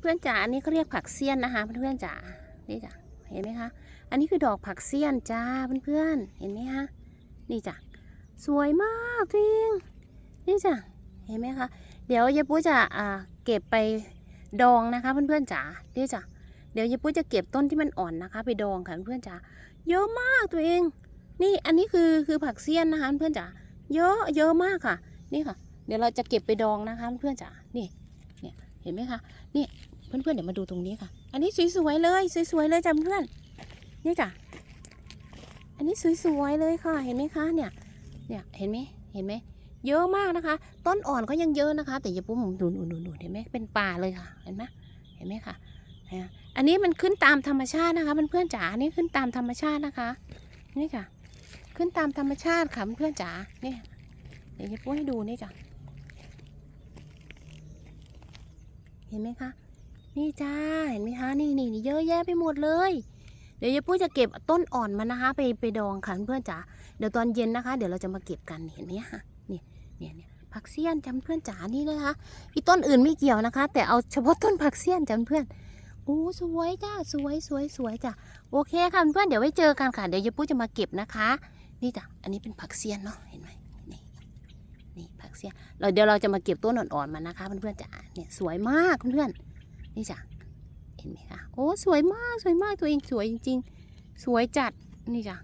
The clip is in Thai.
เพื่อนๆจ๋าอันนี้เขาเรียกผักเสี้ยนนะคะ เพื่อนๆจ๋านี่จ้ะเห็นไหมคะ อันนี้คือดอกผักเสี้ยนจ้าเพื่อนๆเห็นไหมคะนี่จ้ะสวยมากจริงนี่จ้ะเห็นไหมคะเดี๋ยวยายปุ้ยจะอ่าเก็บไปดองนะคะเพื่อนๆจ๋านี่จ้ะเดี๋ยวยายปุ้ยจะเก็บต้นที่มันอ่อนนะคะ ไปดองค่ะเพื่อนๆจ๋าเยอะมากตัวเอง นี่อันนี้คือคือผักเสี้ยนนะคะเพื่อนๆจ๋าเยอะเยอะมากค่ะ นี่ค่ะ เดี๋ยวเราจะเก็บไปดองนะคะเพื่อนๆจ๋านี่ เห็นไหมคะนี่เพื่อนๆเดี๋ยวมาดูตรงนี้ค่ะ อันนี้สวยๆเลยสวยๆเลยจ้ะเพื่อนนี่จ้ะอันนี้สวยๆเลยค่ะ เห็นไหมคะเนี่ยเนี่ยเห็นไหมเห็นไหมเยอะมากนะคะ ต้นอ่อนก็ยังเยอะนะคะ แต่อย่าปุ้มดูดูดูดูเห็นไหมเป็นป่าเลยค่ะ เห็นไหมเห็นไหมคะฮะอันนี้มันขึ้นตามธรรมชาตินะคะเพื่อนๆจ๋าอันนี้ขึ้นตามธรรมชาตินะคะ นี่ค่ะ ขึ้นตามธรรมชาติค่ะเพื่อนๆจ๋าเนี่ยเดี๋ยวจะปุ้ยให้ดูนี่จ้ะ เห็นไหมคะ นี่จ้า เห็นไหมคะนี่นี่นี่เยอะแยะไปหมดเลย เดี๋ยวยายปุ้ยจะเก็บต้นอ่อนมันนะคะ ไปไปดองค่ะเพื่อนจ๋า เดี๋ยวตอนเย็นนะคะ เดี๋ยวเราจะมาเก็บกัน เห็นไหมคะเนี่ยเนี่ยเนี่ยผักเสี้ยนจำเพื่อนจ๋านี่นะคะอีต้นอื่นไม่เกี่ยวนะคะ แต่เอาเฉพาะต้นผักเสี้ยนจำเพื่อนโอ้สวยจ้า สวยสวยสวยจ้ะโอเคค่ะเพื่อนเดี๋ยวไว้เจอกันค่ะ เดี๋ยวยายปุ้ยจะมาเก็บนะคะ นี่จ้ะ อันนี้เป็นผักเสี้ยนเนาะ เห็นไหม กเสียเราเดี๋ยวเราจะมาเก็บต้นอ่อนๆมานะคะเพื่อนๆจ๋าเนี่ยสวยมากเพื่อนๆนี่จ้ะเห็นไหมคะโอ้สวยมากสวยมากตัวเองสวยจริง ๆ สวยจัดนี่จ้ะ